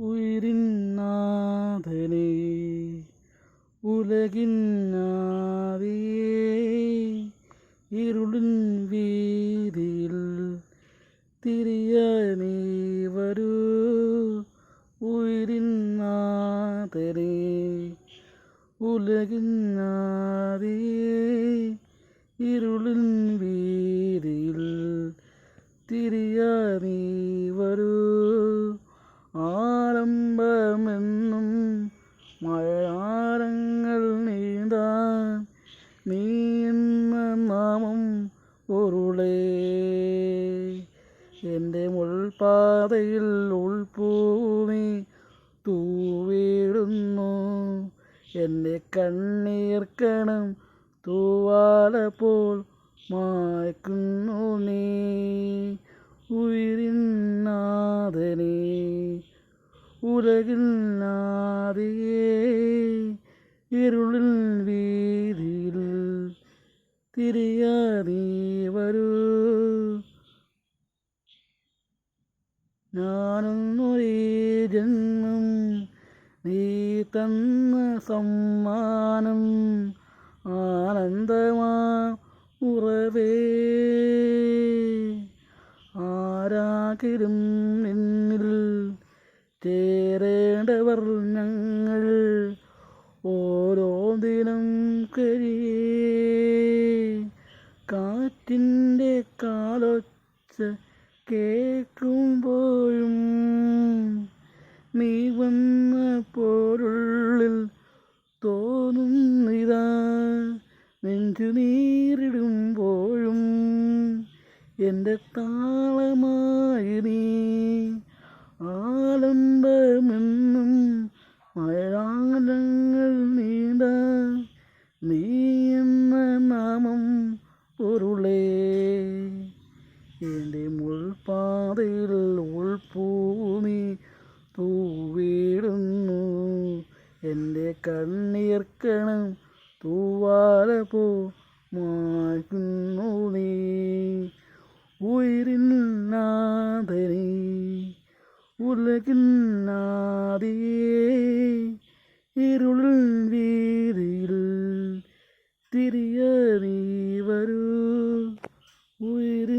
ഉയിരിൻ നാഥനേ ഉലകിൻ നാദിയേ ഇരുളിൻ വീതിയിൽ തിരിയായി നീ വരൂ. ഉയിരിൻ നാഥനേ ഇരുളിൻ വീതിയിൽ തിരിയായി നീ നീ എന്ന നാമം പൊരുളേ എന്റെ മുൾപാതയിൽ ഉൾപ്പൂമി തൂവിടുന്നു. എന്റെ കണ്ണീർക്കണം തൂവാല പോൽ മായ്ക്കുന്നു നീ. ഉയിരിൻ നാഥനേ ഉലകിൽ നാദിയേ ഇരുളിൽ വീതിയിൽ തിരിയാതെ വരൂ ഞാനൊന്നൊരേ ജന്മം നീ തന്ന സമ്മാനം ആനന്ദമാ ഉറവേ. ആരാകിലും നിന്നിൽ ചേരേണ്ടവർ ഞങ്ങൾ ഓരോ ദിനം കഴിയേ. കാലൊച്ച കേൾക്കുമ്പോഴും നീ വന്ന പോരുള്ളിൽ തോന്നുന്നിതാ. നെഞ്ചു നീരിടുമ്പോഴും എന്റെ താളമായി നീ ആലംബമെന്നും മഴാലങ്ങൾ നീണ്ട നീ ഉള്ളിൽ ഉൾഭൂമി പൂവിടുന്നു എന്റെ കണ്ണീർക്കണം തൂവാല പോ മായ്ക്കുന്നു നീ. ഉയരിൻ നാഥനെ ഉലകിൻ ഇരുൾ ഇരുളിൽ വീതിയിൽ തിരിയറി വരൂ ഉയരി